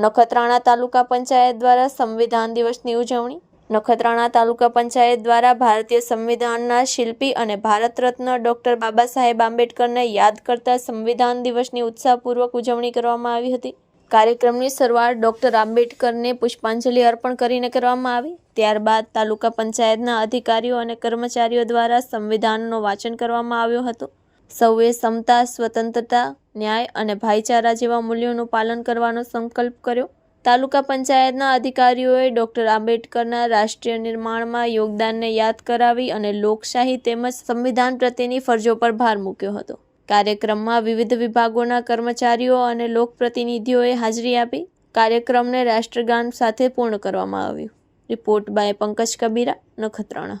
નખત્રાણા તાલુકા પંચાયત દ્વારા સંવિધાન દિવસની ઉજવણી. નખત્રાણા તાલુકા પંચાયત દ્વારા ભારતીય સંવિધાનના શિલ્પી અને ભારત રત્ન ડોક્ટર બાબા સાહેબ આંબેડકરને યાદ કરતા સંવિધાન દિવસની ઉત્સાહપૂર્વક ઉજવણી કરવામાં આવી હતી. કાર્યક્રમની શરૂઆત ડોક્ટર આંબેડકરને પુષ્પાંજલિ અર્પણ કરીને કરવામાં આવી. ત્યારબાદ તાલુકા પંચાયતના અધિકારીઓ અને કર્મચારીઓ દ્વારા સંવિધાનનું વાંચન કરવામાં આવ્યું હતું. સૌએ સમતા, સ્વતંત્રતા, ન્યાય અને ભાઈચારા જેવા મૂલ્યોનું પાલન કરવાનો સંકલ્પ કર્યો. તાલુકા પંચાયતના અધિકારીઓએ ડોક્ટર આંબેડકરના રાષ્ટ્રીય નિર્માણમાં યોગદાનને યાદ કરાવી અને લોકશાહી તેમજ સંવિધાન પ્રત્યેની ફરજો પર ભાર મૂક્યો હતો. કાર્યક્રમમાં વિવિધ વિભાગોના કર્મચારીઓ અને લોકપ્રતિનિધિઓએ હાજરી આપી. કાર્યક્રમને રાષ્ટ્રગાન સાથે પૂર્ણ કરવામાં આવ્યું. Report by Pankaj Kabira, Nakhatrana.